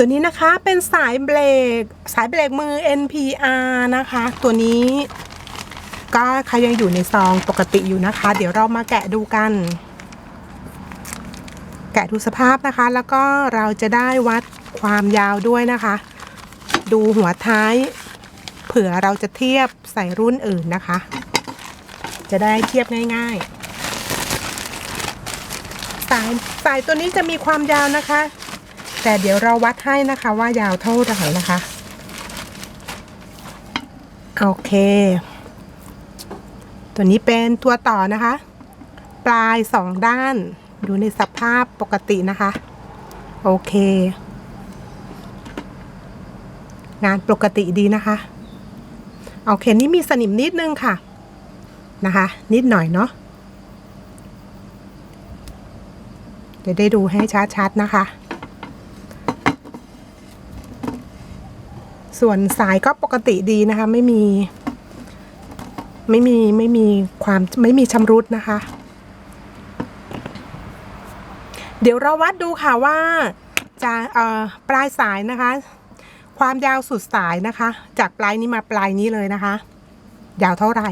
ตัวนี้นะคะเป็นสายเบรกสายเบรกมือ NPR นะคะ ตัวนี้ก็ใครยังอยู่ในซองปกติอยู่นะคะ เดี๋ยวเรามาแกะดูกัน แกะดูสภาพนะคะ แล้วก็เราจะได้วัดความยาวด้วยนะคะ ดูหัวท้าย เผื่อเราจะเทียบใส่รุ่นอื่นนะคะ จะได้เทียบง่าย ๆ สายสายตัวนี้จะมีความยาวนะคะ แต่เดี๋ยวเราวัดให้นะคะว่ายาวเท่าไหร่นะคะ โอเค ตัวนี้เป็นตัวต่อนะคะ ปลายสองด้านอยู่ในสภาพปกตินะคะ โอเค งานปกติดีนะคะ โอเคนี่มีสนิมนิดนึงค่ะนะคะ นิดหน่อยเนาะเดี๋ยวได้ดูให้ชัดๆนะคะ ส่วนสายก็ปกติดีนะคะ ไม่มี ไม่มีไม่มีความไม่มีชำรุดนะคะ เดี๋ยวเราวัดดูค่ะว่าจะเอ่อปลายสายนะคะ ความยาวสุดสายนะคะ จากปลายนี้มาปลายนี้เลยนะคะ ยาวเท่าไหร่